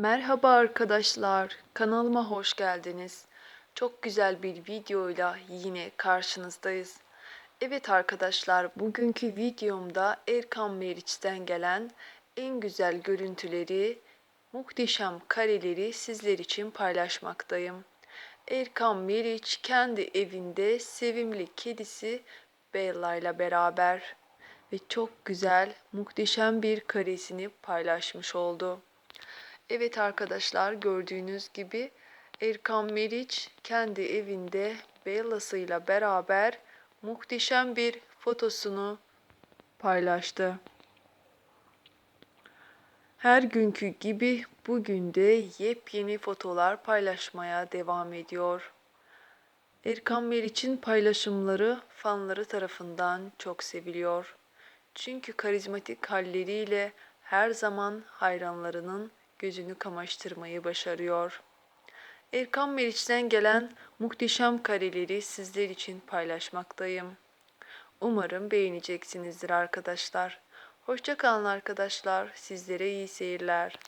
Merhaba arkadaşlar, kanalıma hoş geldiniz. Çok güzel bir videoyla yine karşınızdayız. Evet arkadaşlar, bugünkü videomda Erkan Meriç'ten gelen en güzel görüntüleri, muhteşem kareleri sizler için paylaşmaktayım. Erkan Meriç kendi evinde sevimli kedisi Bella ile beraber ve çok güzel, muhteşem bir karesini paylaşmış oldu. Evet arkadaşlar gördüğünüz gibi Erkan Meriç kendi evinde Bella'sıyla beraber muhteşem bir fotosunu paylaştı. Her günkü gibi bugün de yepyeni fotolar paylaşmaya devam ediyor. Erkan Meriç'in paylaşımları fanları tarafından çok seviliyor. Çünkü karizmatik halleriyle her zaman hayranlarının gözünü kamaştırmayı başarıyor. Erkan Meriç'ten gelen muhteşem kareleri sizler için paylaşmaktayım. Umarım beğeneceksinizdir arkadaşlar. Hoşça kalın arkadaşlar. Sizlere iyi seyirler.